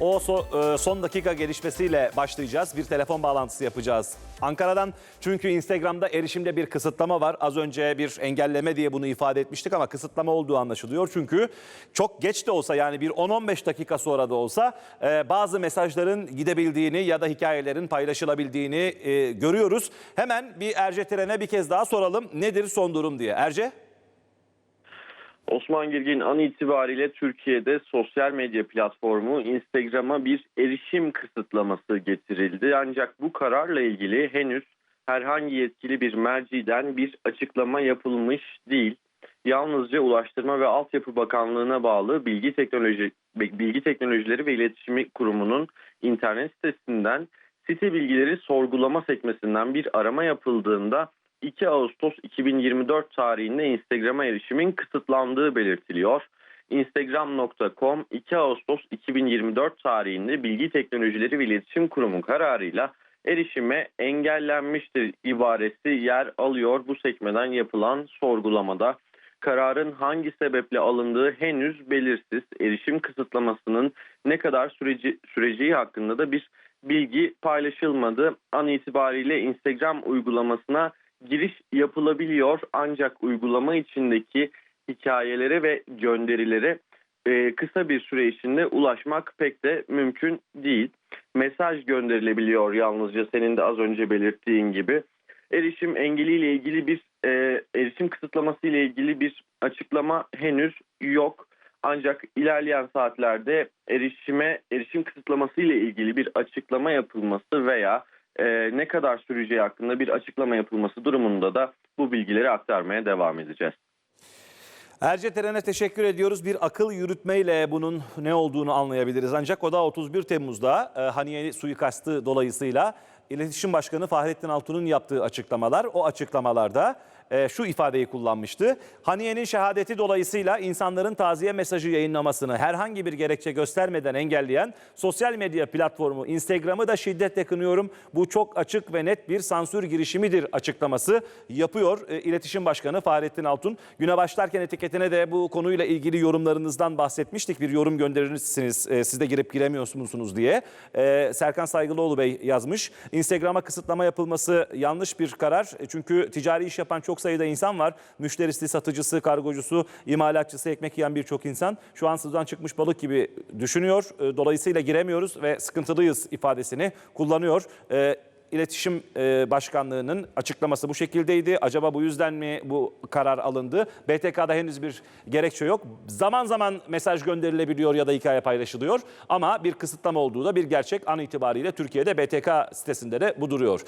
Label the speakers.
Speaker 1: O so- e, son dakika gelişmesiyle başlayacağız. Bir telefon bağlantısı yapacağız. Ankara'dan çünkü Instagram'da erişimde bir kısıtlama var. Az önce bir engelleme diye bunu ifade etmiştik ama kısıtlama olduğu anlaşılıyor. Çünkü çok geç de olsa yani bir 10-15 dakika sonra da olsa e, bazı mesajların gidebildiğini ya da hikayelerin paylaşılabildiğini e, görüyoruz. Hemen bir Erce Teren'e bir kez daha soralım. Nedir son durum diye. Erce?
Speaker 2: Osman Girgin an itibariyle Türkiye'de sosyal medya platformu Instagram'a bir erişim kısıtlaması getirildi. Ancak bu kararla ilgili henüz herhangi yetkili bir merciden bir açıklama yapılmış değil. Yalnızca Ulaştırma ve Altyapı Bakanlığı'na bağlı Bilgi Teknoloji Bilgi Teknolojileri ve İletişimi Kurumu'nun internet sitesinden site bilgileri sorgulama sekmesinden bir arama yapıldığında 2 Ağustos 2024 tarihinde Instagram'a erişimin kısıtlandığı belirtiliyor. Instagram.com 2 Ağustos 2024 tarihinde Bilgi Teknolojileri ve İletişim Kurumu kararıyla erişime engellenmiştir ibaresi yer alıyor bu sekmeden yapılan sorgulamada. Kararın hangi sebeple alındığı henüz belirsiz. Erişim kısıtlamasının ne kadar süreci, süreceği hakkında da bir bilgi paylaşılmadı. An itibariyle Instagram uygulamasına giriş yapılabiliyor ancak uygulama içindeki hikayelere ve gönderilere kısa bir süre içinde ulaşmak pek de mümkün değil. Mesaj gönderilebiliyor yalnızca senin de az önce belirttiğin gibi. Erişim engeliyle ilgili bir e, erişim kısıtlaması ile ilgili bir açıklama henüz yok. Ancak ilerleyen saatlerde erişime erişim kısıtlaması ile ilgili bir açıklama yapılması veya e, ne kadar süreceği hakkında bir açıklama yapılması durumunda da bu bilgileri aktarmaya devam edeceğiz.
Speaker 1: Erce Teren'e teşekkür ediyoruz. Bir akıl yürütmeyle bunun ne olduğunu anlayabiliriz. Ancak o da 31 Temmuz'da e, Haniye suikastı dolayısıyla İletişim Başkanı Fahrettin Altun'un yaptığı açıklamalar, o açıklamalarda e, şu ifadeyi kullanmıştı. Haniye'nin şehadeti dolayısıyla insanların taziye mesajı yayınlamasını herhangi bir gerekçe göstermeden engelleyen sosyal medya platformu Instagram'ı da şiddetle kınıyorum. Bu çok açık ve net bir sansür girişimidir açıklaması yapıyor e, İletişim Başkanı Fahrettin Altun. Güne başlarken etiketine de bu konuyla ilgili yorumlarınızdan bahsetmiştik. Bir yorum gönderirsiniz e, siz de girip giremiyorsunuz diye. E, Serkan Saygılıoğlu Bey yazmış. Instagram'a kısıtlama yapılması yanlış bir karar. E, Çünkü ticari iş yapan çok sayıda insan var. Müşterisi, satıcısı, kargocusu, imalatçısı, ekmek yiyen birçok insan şu an sudan çıkmış balık gibi düşünüyor. E, Dolayısıyla giremiyoruz ve sıkıntılıyız ifadesini kullanıyor. İletişim e, Başkanlığı'nın açıklaması bu şekildeydi. Acaba bu yüzden mi bu karar alındı? BTK'da henüz bir gerekçe yok. Zaman zaman mesaj gönderilebiliyor ya da hikaye paylaşılıyor. Ama bir kısıtlama olduğu da bir gerçek. An itibariyle Türkiye'de BTK sitesinde de bu duruyor.